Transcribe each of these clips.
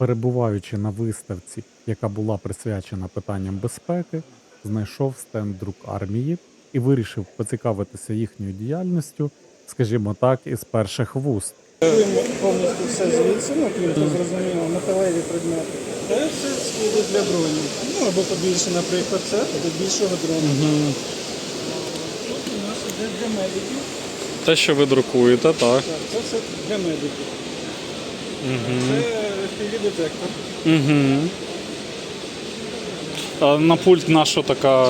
Перебуваючи на виставці, яка була присвячена питанням безпеки, знайшов стенд друк армії і вирішив поцікавитися їхньою діяльністю, скажімо так, із перших вуст. Повністю все звідси, ну крім того, зрозуміло, металеві предмети. Та все скиди для дронів. Ну або побільше, наприклад, це до більшого дрону. Тут у нас іде для медиків. Те, що ви друкуєте, так. Так, це все для медиків. Це Угу. А на пульт наша така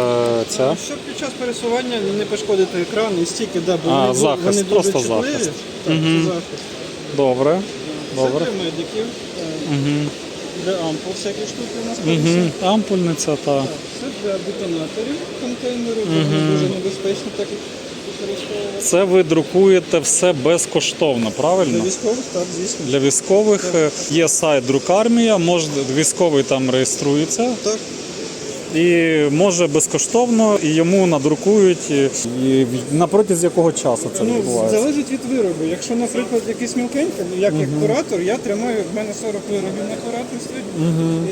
ця. Щоб під час пересування не пошкодити екран і стільки, да, бо А, вони, захист, вони дуже просто чутливі. захист. Так, Мгм. це захист. Добре. Це для медиків, е, Угу. для ампул всякі штуки у нас. Угу. Ампульниця та. Для детонаторів контейнеру, бо вони дуже небезпечно, так як використовувати. Це ви друкуєте все безкоштовно, правильно? Для військових, так, звісно. Для військових е, є сайт Друкармія, може військовий там реєструється Так, і може безкоштовно і йому надрукують. І, на протязі якого часу це ну, відбувається? залежить від виробу. Якщо, наприклад, якийсь мілкенький, ну, як як куратор, я тримаю, в мене 40 виробів на кураторстві,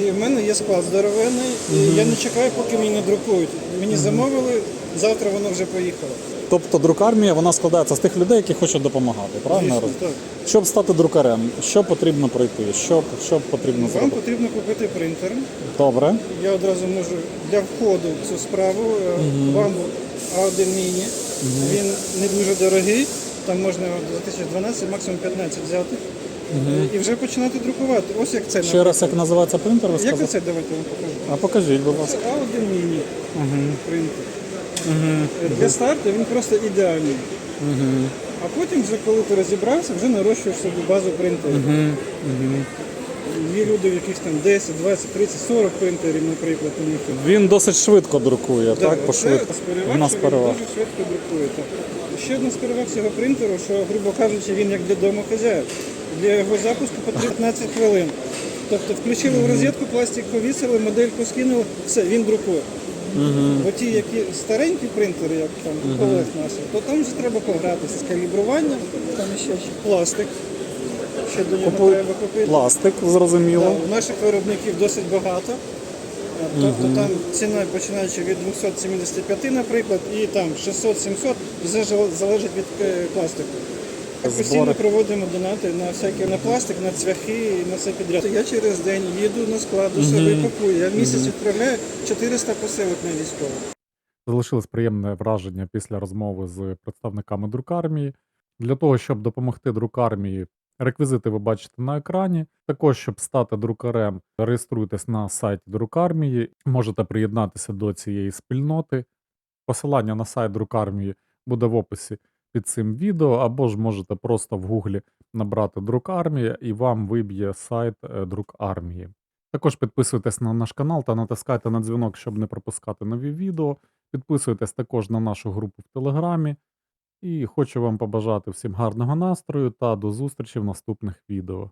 і в мене є склад здоровенний, і я не чекаю, поки мені надрукують. Мені замовили, завтра воно вже поїхало. Тобто друкармія вона складається з тих людей, які хочуть допомагати. Правильно? Звісно, так. Щоб стати друкарем, що потрібно пройти? Що, що потрібно Вам зробити? потрібно купити принтер. Добре. Я одразу можу для входу в цю справу. е, Вам А1 міні. Він не дуже дорогий. Там можна за 1012, максимум 15 взяти. Е, І вже починати друкувати. Ось як це. Ще раз, як називається принтер, ви Як сказали? оце давайте я вам покажу. А покажіть, будь Це ласка. А1 міні принтер. Для старту він просто ідеальний. А потім, вже коли ти розібрався, вже нарощуєш собі базу принтерів. Є люди, в яких там 10, 20, 30, 40 принтерів, наприклад, у них. Він досить швидко друкує, так? По швидко. У нас переваг. Він дуже швидко друкує. Так. Ще одна з переваг цього принтеру, що, грубо кажучи, він як для домохозяїв. Для його запуску потрібно 15 хвилин. Тобто включили в розетку, пластик повісили, модельку скинули, все, він друкує. Бо ті, які старенькі принтери, як там у колег наших, то там вже треба погратися з калібруванням, там ще пластик. Ще до нього Купуй треба купити. Пластик, Да, зрозуміло. у наших виробників досить багато. Тобто там ціна починаючи від 275, наприклад, і там 600-700, все залежить від е, пластику. Постійно проводимо донати на всякі на пластик, на цвяхи і на все підряд. Я через день їду на склад, до себе пакую. Я в місяць відправляю 400 посилок на військових. Залишилось приємне враження після розмови з представниками друкармії. Для того, щоб допомогти друкармії, реквізити ви бачите на екрані. Також, щоб стати друкарем, реєструйтесь на сайті друкармії, можете приєднатися до цієї спільноти. Посилання на сайт друкармії буде в описі під цим відео, або ж можете просто в гуглі набрати друкармія і вам виб'є сайт е, друкармії. Також підписуйтесь на наш канал та натискайте на дзвінок, щоб не пропускати нові відео. Підписуйтесь також на нашу групу в Телеграмі. І хочу вам побажати всім гарного настрою та до зустрічі в наступних відео.